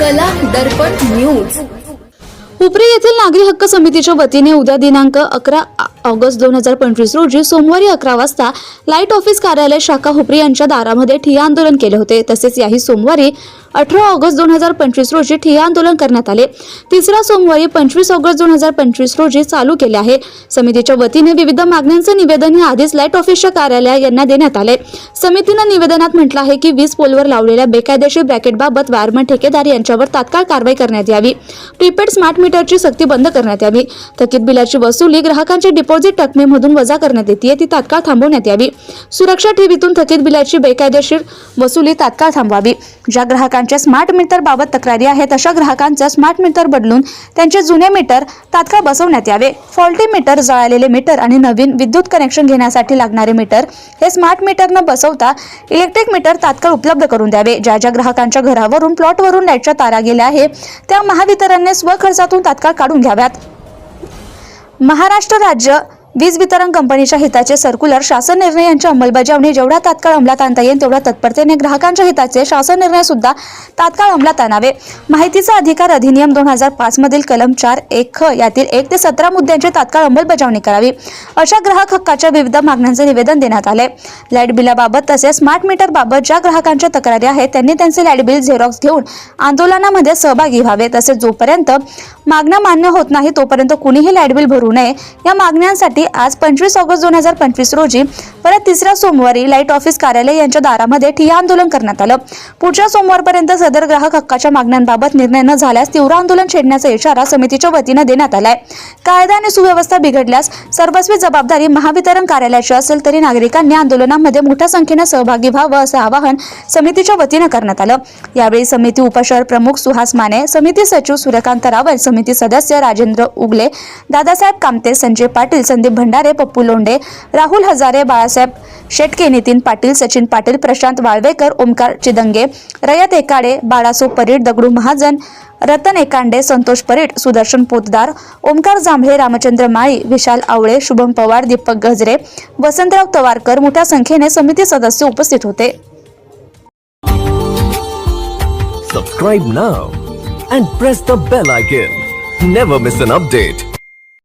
कला दर्पण न्यूज. उपरी येथील नागरी हक्क समितीच्या वतीने उद्या दिनांक अकरा ऑगस्ट दोन हजार पंचवीस रोजी सोमवारी अकरा वाजता लाइट ऑफिस कार्यालय शाखा हुपरी यांच्या दारामध्ये ठिय्या आंदोलन केले होते. तसेच याही सोमवारी अठरा ऑगस्ट दोन हजार पंचवीस रोजी ठिय्या आंदोलन करण्यात आले. तिसरा सोमवारी पंचवीस ऑगस्ट दोन हजार पंचवीस रोजी चालू केले आहे. समितीच्या वतीने विविध मागण्यांचे निवेदन हे आधीच लाइट ऑफिसच्या कार्यालय यांना देण्यात आले. समितीनं निवेदनात म्हटलं आहे की वीज पोलवर लावलेल्या बेकायदेशीर ब्रॅकेटबाबत वायरमन ठेकेदार यांच्यावर तात्काळ कारवाई करण्यात यावी. प्रीपेड स्मार्ट मीटरची सक्ती बंद करण्यात यावी. थकीत बिलाची वसुली ग्राहकांच्या डिपॉझिट रकमेमधून वजा करण्यात येते ती तात्काळ थांबवण्यात यावी. सुरक्षा ठेवीतून थकीत बिलाची बेकायदेशीर वसुली तात्काळ थांबवावी. ज्या ग्राहकांच्या स्मार्ट मीटर बाबत तक्रारी आहेत अशा ग्राहकांचा स्मार्ट मीटर बदलून त्यांचे जुने मीटर तात्काळ बसवण्यात यावे. फॉल्टी मीटर जळालेले मीटर आणि नवीन विद्युत कनेक्शन घेण्यासाठी लागणारे मीटर हे स्मार्ट मीटर न बसवता इलेक्ट्रिक मीटर तात्काळ उपलब्ध करून द्यावे. ज्या ज्या ग्राहकांच्या घरावरून प्लॉटवरून लाईटच्या तारा गेल्या आहे त्या महावितरणने स्वखर्चातून तात्काळ काढून घ्याव्यात. महाराष्ट्र राज्य वीज वितरण कंपनीच्या हिताचे सर्क्युलर शासन निर्णय यांची अंमलबजावणी जेवढ्या तात्काळ अंमलात आणता येईल तेवढ्या तत्परतेने ग्राहकांच्या हिताचे शासन निर्णय सुद्धा तात्काळ अंमलात आणावे. माहितीचा अधिकार अधिनियम दोन हजार पाच मधील कलम चार एक ख यातील एक ते सतरा मुद्द्यांची तात्काळ अंमलबजावणी करावी. अशा ग्राहक हक्काच्या विविध मागण्यांचे निवेदन देण्यात आले. लाइट बिलाबाबत तसेच स्मार्ट मीटर बाबत ज्या ग्राहकांच्या तक्रारी आहेत त्यांनी त्यांचे लाइट बिल झेरॉक्स घेऊन आंदोलनामध्ये सहभागी व्हावे. तसेच जोपर्यंत मागण्या मान्य होत नाही तोपर्यंत कुणीही लाइट बिल भरू नये. या मागण्यांसाठी आज पंचवीस ऑगस्ट दोन हजार पंचवीस रोजी परत तिसऱ्या सोमवारी लाइट ऑफिस कार्यालय यांच्या दारामध्ये ठिय्या आंदोलन करण्यात आलं. पुढच्या सोमवारपर्यंत सदर ग्राहक हक्काच्या मागण्यांबाबत निर्णय न झाल्यास तीव्र आंदोलन छेडण्याचा इशारा समितीच्या वतीनं देण्यात आलाय. कायदा आणि सुव्यवस्था बिघडल्यास सर्वस्वी जबाबदारी महावितरण कार्यालयाची असेल तरी नागरिकांनी आंदोलनामध्ये मोठ्या संख्येनं सहभागी व्हावं असं आवाहन समितीच्या वतीनं करण्यात आलं. यावेळी समिती उपशहर प्रमुख सुहास माने समिती सचिव सूर्यकांत रावल समिती सदस्य राजेंद्र उगले दादासाहेब कामते संजय पाटील संदीप भंडारे पप्पू लोंढे राहुल हजारे बाळासाहेब शेटके नितीन पाटील सचिन पाटील प्रशांत वाळवेकर ओमकार चिदंगे रयत एकाडे बाळासो परीट दगडू महाजन रतन एकांडे संतोष परीट सुदर्शन पोतदार ओमकार जांभळे रामचंद्र माळी विशाल आवळे शुभम पवार दीपक गजरे वसंतराव तवारकर मोठ्या संख्येने समिती सदस्य उपस्थित होते Subscribe now and press the bell icon. Never miss an update.